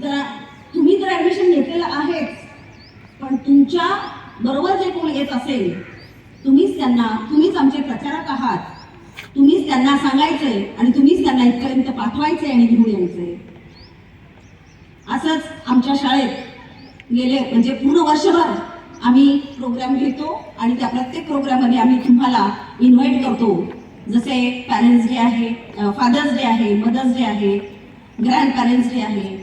जरा तुम्ही तर ॲडमिशन घेतलेलं आहेच. पण तुमच्या बरोबर जे कोण येत असेल तुम्हीच त्यांना तुम्हीच आमचे प्रचारक आहात. तुम्हीच त्यांना सांगायचंय आणि तुम्हीच त्यांना इथपर्यंत पाठवायचंय आणि घेऊन यायचंय. असंच आमच्या शाळेत गेले म्हणजे पूर्ण वर्षभर आम्ही प्रोग्राम घेतो आणि त्या प्रत्येक प्रोग्राममध्ये आम्ही तुम्हाला इन्व्हाइट करतो. जसे पॅरेंट्स डे आहे फादर्स डे आहे मदर्स डे आहे ग्रँड पॅरेंट्स डे आहे.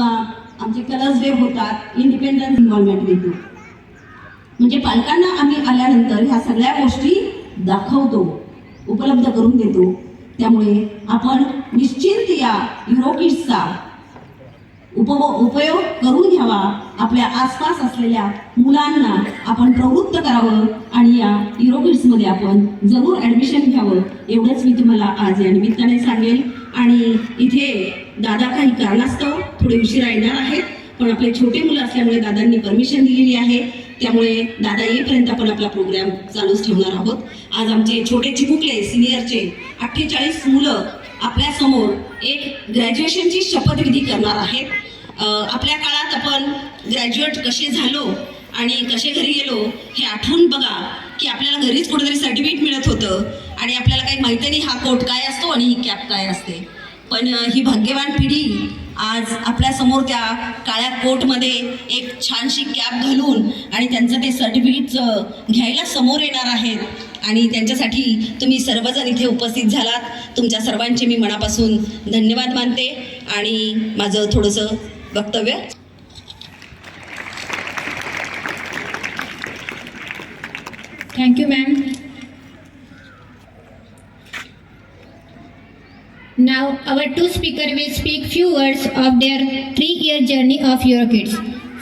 आमचे कलर्स डे होतात इंडिपेंडन्स इन्व्हॉल्वमेंट देतो. म्हणजे पालकांना आम्ही आल्यानंतर ह्या सगळ्या गोष्टी दाखवतो उपलब्ध करून देतो. त्यामुळे आपण निश्चिंत या युरोकिड्सचा उप उपयोग करून घ्यावा आपल्या आसपास असलेल्या मुलांना आपण प्रवृत्त करावं आणि या युरोकिड्समध्ये आपण जरूर ॲडमिशन घ्यावं एवढंच मी तुम्हाला आज या निमित्ताने सांगेल. आणि इथे दादा काही कारणास्तव थोडे उशिरा येणार आहेत पण आपले छोटे मुलं असल्यामुळे दादांनी परमिशन दिलेली आहे. त्यामुळे दादा येईपर्यंत आपण आपला प्रोग्राम चालूच ठेवणार आहोत. आज आमचे छोटे चिमुकले सिनियरचे अठ्ठेचाळीस मुलं आपल्यासमोर एक ग्रॅज्युएशनची शपथविधी करणार आहेत. आपल्या काळात आपण ग्रॅज्युएट कसे झालो आणि कसे घरी गेलो हे आठवून बघा की आपल्याला घरीच कुठेतरी सर्टिफिकेट मिळत होतं आणि आपल्याला काही माहिती नाही हा कोट काय असतो आणि ही कॅप काय असते. पण ही भाग्यवान पिढी आज आपल्यासमोर त्या काळ्या कोटमध्ये एक छानशी कॅप घालून आणि त्यांचं ते सर्टिफिकेट घ्यायला समोर येणार आहेत. आणि त्यांच्यासाठी तुम्ही सर्वजण इथे उपस्थित झालात. तुमच्या सर्वांचे मी मनापासून धन्यवाद मानते. आणि माझं थोडंसं वक्तव्य? Thank you ma'am Now, our two speakers will speak few words of their three-year journey of Eurokids.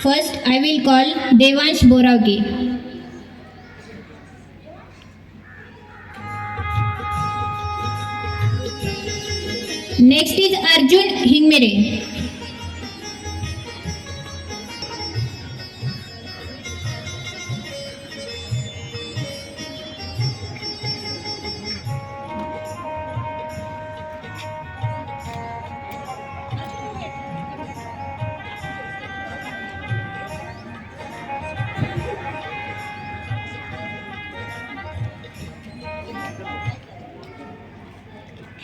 First, I will call Devansh Borauge. Next is Arjun Hingmere.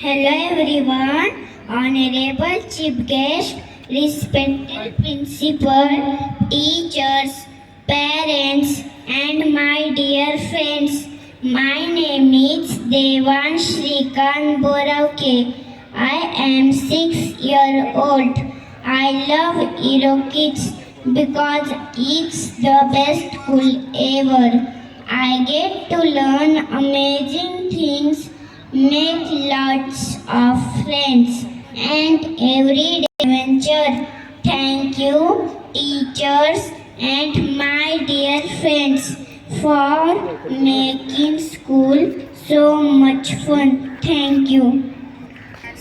Hello everyone, honorable chief guest, respected principal, teachers, parents and my dear friends. My name is Devan Shrikant Boravke. I am 6 year old. I love Kids because it's the best school ever. I get to learn amazing things make lots of friends and everyday adventure. Thank you, teachers and my dear friends, for making school so much fun. Thank you.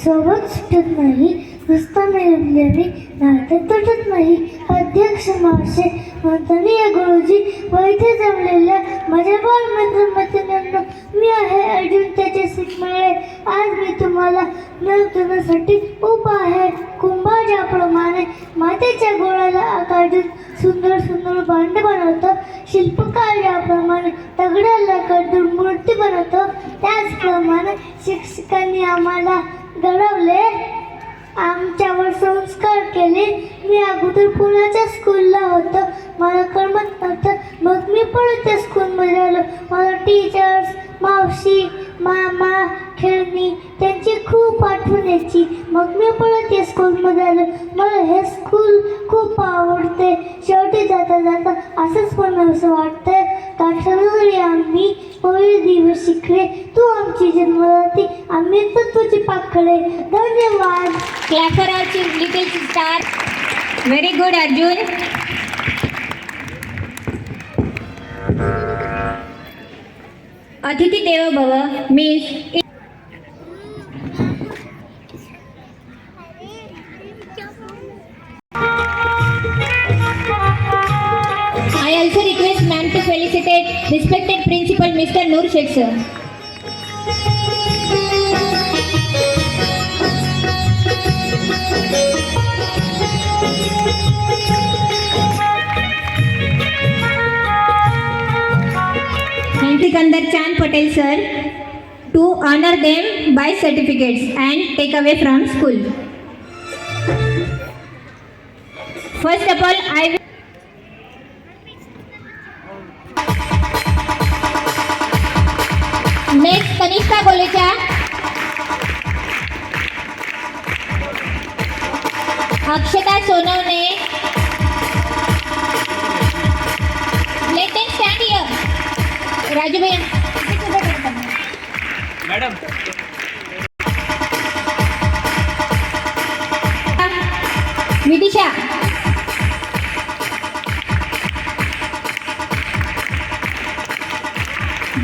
सोबत सुटत नाही नुसता मिळवलेली नाटक तुटत नाही अध्यक्ष महाशय माननीय गुरुजी व इथे जमलेल्या माझ्या बालमित्र मैत्रिणींना मी आहे अर्जुन त्याचे शिकणारे आज मी तुम्हाला मिळवण्यासाठी उभा आहे. कुंभा ज्याप्रमाणे मातेच्या गोळ्याला आकार देऊन सुंदर सुंदर भांड बनवतो. शिल्पकार ज्याप्रमाणे दगडाला कडून मूर्ती बनवतो. त्याचप्रमाणे शिक्षकांनी आम्हाला घडवले. आमच्यावर संस्कार केले. मी अगोदर पुण्याच्या स्कूलला होतो. मला करमत नव्हतं. मग मी पुण्याच्या त्या स्कूलमध्ये आलो. मला टीचर्स मावशी मामा खेळणी त्यांची खूप आठवण यायची. मग मी परत या स्कूलमध्ये आलो. मला हे स्कूल खूप आवडते. शेवटी जाता जाता असंच पण असं वाटतं काठारी आम्ही पहिले दिवस शिकले. तू आमची जन्मदाती आम्ही तत्वाची पाखडे धन्यवाद. Clap for our chief little star. Very good, Arjun. Atiti Deva Bhava means I also request ma'am to felicitate respected principal Mr. Noor Sheikh sir. Sikandar Chand Patel sir to honor them by certificates and take away from school. First of all, I will next कनिष्ठा कॉलेजच्या अक्षता सोनवणे राजू भैया। Madam. Vidisha.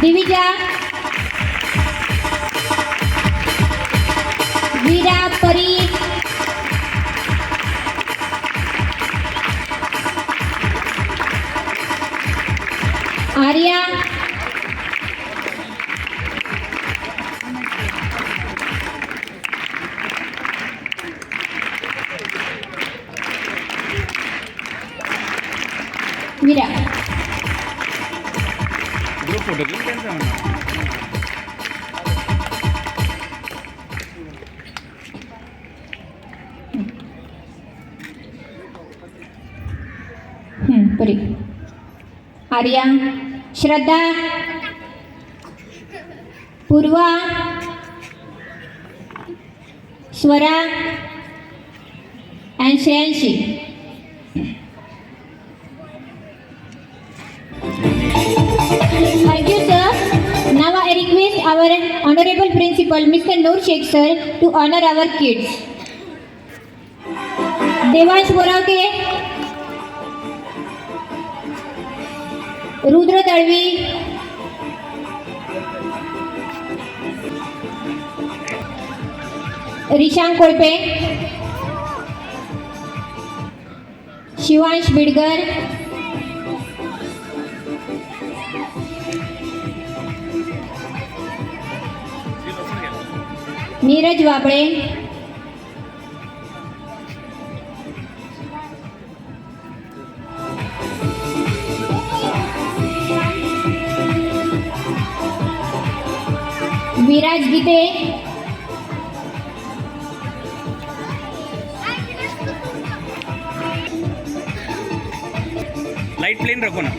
Divija. Veera Pari. Arya. Hmm, Puri Arya Shraddha Purva Swara and Shreyanshi Thank you, sir. Now I request our honorable principal, Mr. Noor Sheikh, sir, to honor our kids. Devansh Boravake Rudra Dalvi Rishank Kolpe Shivansh Bidgar. Neeraj Wable Gite light plain रखो ना.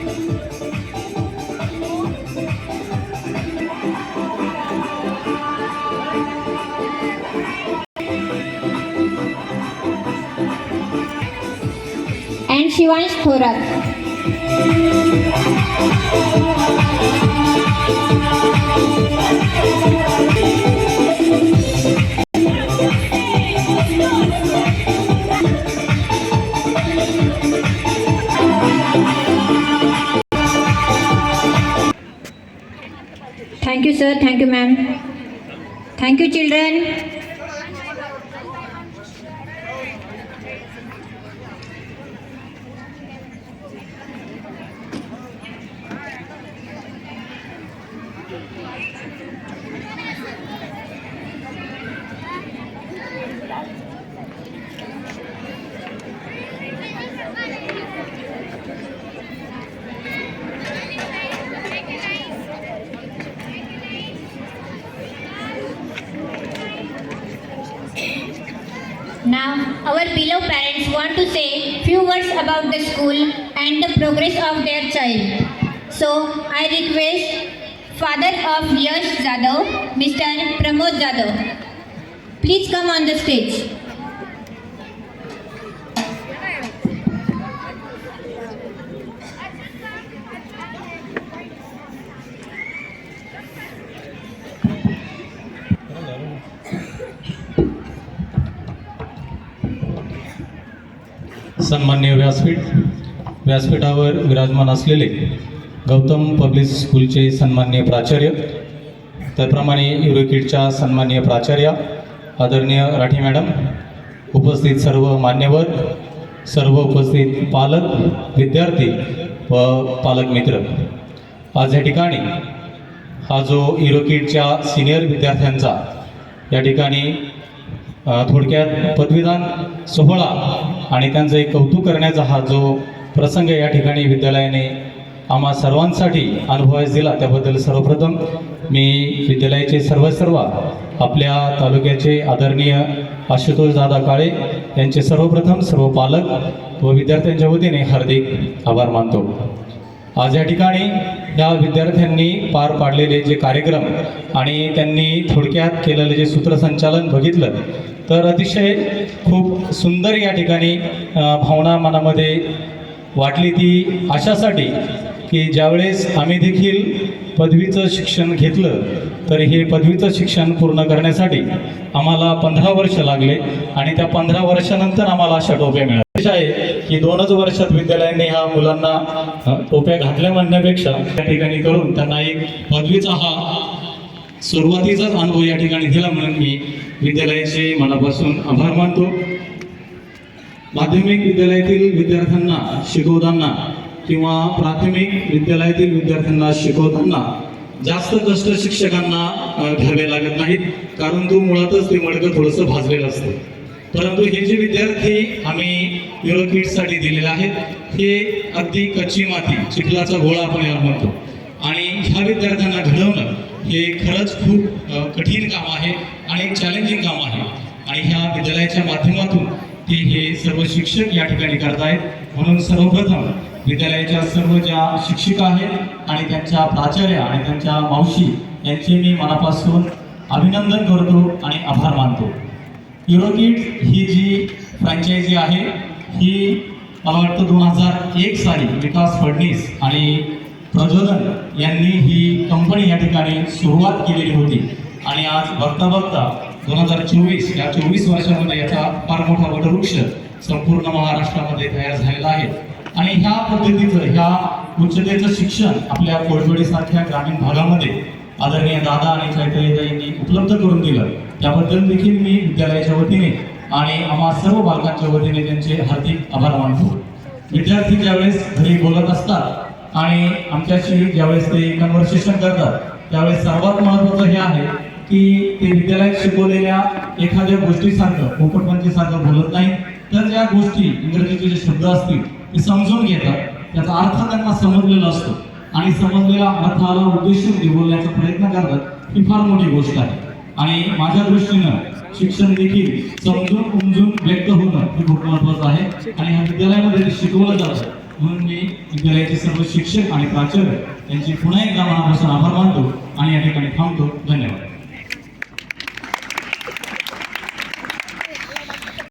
And Shivansh Thorat sir. Thank you, ma'am. Thank you, children. Now, our beloved parents want to say few words about the school and the progress of their child. So, I request father of Yash Jadhav, Mr. Pramod Jadhav. Please come on the stage. सन्मान्य व्यासपीठ व्यासपीठावर विराजमान असलेले Gautam public स्कूलचे सन्मान्य प्राचार्य त्याप्रमाणे युरोकिडच्या सन्मान्य प्राचार्या आदरणीय राठी मॅडम उपस्थित सर्व मान्यवर सर्व उपस्थित पालक विद्यार्थी व पालक मित्र. आज या ठिकाणी हा जो युरोकिडच्या सिनियर विद्यार्थ्यांचा या ठिकाणी थोडक्यात पदवीदान सोहळा आणि त्यांचं एक कौतुक करण्याचा हा जो प्रसंग या ठिकाणी विद्यालयाने आम्हा सर्वांसाठी अनुभवास दिला त्याबद्दल सर्वप्रथम मी विद्यालयाचे सर्व सर्व आपल्या तालुक्याचे आदरणीय आशुतोष दादा काळे यांचे सर्वप्रथम सर्व पालक व विद्यार्थ्यांच्या वतीने हार्दिक आभार मानतो. आज या ठिकाणी या विद्यार्थ्यांनी पार पाडलेले जे कार्यक्रम आणि त्यांनी थोडक्यात केलेलं जे सूत्रसंचालन बघितलं तर अतिशय खूप सुंदर या ठिकाणी भावना मनामध्ये वाटली ती अशासाठी की ज्यावेळेस आम्ही देखील पदवीचं शिक्षण घेतलं तर हे पदवीचं शिक्षण पूर्ण करण्यासाठी आम्हाला पंधरा वर्ष लागले आणि त्या पंधरा वर्षानंतर आम्हाला अशा टोप्या मिळाल्या. विशेष आहे की दोनच वर्षात विद्यालयाने ह्या मुलांना टोप्या घातल्या म्हणण्यापेक्षा त्या ठिकाणी करून त्यांना एक पदवीचा हा सुरुवातीचाच अनुभव या ठिकाणी दिला म्हणून मी विद्यालयाचे मनापासून आभार मानतो. माध्यमिक विद्यालयातील विद्यार्थ्यांना शिकवताना किंवा प्राथमिक विद्यालयातील विद्यार्थ्यांना शिकवताना जास्त कष्ट शिक्षकांना घ्यावे लागत नाहीत कारण तो मुळातच ते मडकं थोडंसं भाजलेलं असतं. परंतु हे जे विद्यार्थी आम्ही युरोकिडसाठी दिलेले आहेत हे अगदी कच्ची माती चिखलाचा गोळा आपण याला म्हणतो. आणि ह्या विद्यार्थ्यांना घडवणं हे खरंच खूप कठीण काम आहे आणि एक चॅलेंजिंग काम आहे. आणि ह्या विद्यालयाच्या माध्यमातून ते हे सर्व शिक्षक या ठिकाणी करतायत. म्हणून सर्वप्रथम विद्यालयाच्या सर्व ज्या शिक्षिका आहेत आणि त्यांच्या प्राचार्य आणि त्यांच्या मावशी यांचे मी मनापासून अभिनंदन करतो आणि आभार मानतो. युरोकिड ही जी फ्रँचायझी आहे ही मला वाटतं दोन हजार एक साली विकास फडणीस आणि प्रज्वलन यांनी ही कंपनी या ठिकाणी सुरुवात केलेली होती. आणि आज बघता बघता दोन हजार चोवीस या चोवीस वर्षामध्ये याचा फार मोठा वटवृक्ष संपूर्ण महाराष्ट्रामध्ये तयार झालेला आहे. आणि ह्या पद्धतीचं ह्या उच्चतेचं शिक्षण आपल्या कोळवडीसारख्या ग्रामीण भागामध्ये आदरणीय दादा आणि चैतन्यताईंनी उपलब्ध करून दिलं. त्याबद्दल देखील मी विद्यालयाच्या वतीने आणि आम्हा सर्व बालकांच्या वतीने त्यांचे हार्दिक आभार मानतो. विद्यार्थी ज्यावेळेस घरी बोलत असतात आणि आमच्याशी ज्यावेळेस ते कन्व्हर्सेशन करतात त्यावेळेस सर्वात महत्त्वाचं हे आहे की ते विद्यालयात शिकवलेल्या एखाद्या गोष्टीसारखं पोपटपंचीसारखं बोलत नाही. तर ज्या गोष्टी इंग्रजीचे जे शब्द असतील ते समजून घेतात. त्याचा अर्थ त्यांना समजलेला असतो. आणि समजलेल्या अर्थाला उद्देशून ते बोलण्याचा प्रयत्न करतात ही फार मोठी गोष्ट आहे. आणि माझ्या दृष्टीनं शिक्षण देखील समजून उमजून व्यक्त होणं हे खूप महत्वाचं आहे. आणि ह्या विद्यालयामध्ये शिकवलं जातं म्हणून मी विद्यालयाचे सर्व शिक्षक आणि प्राचार्य यांची पुन्हा एकदा मनापासून आभार मानतो आणि या ठिकाणी थांबतो. धन्यवाद.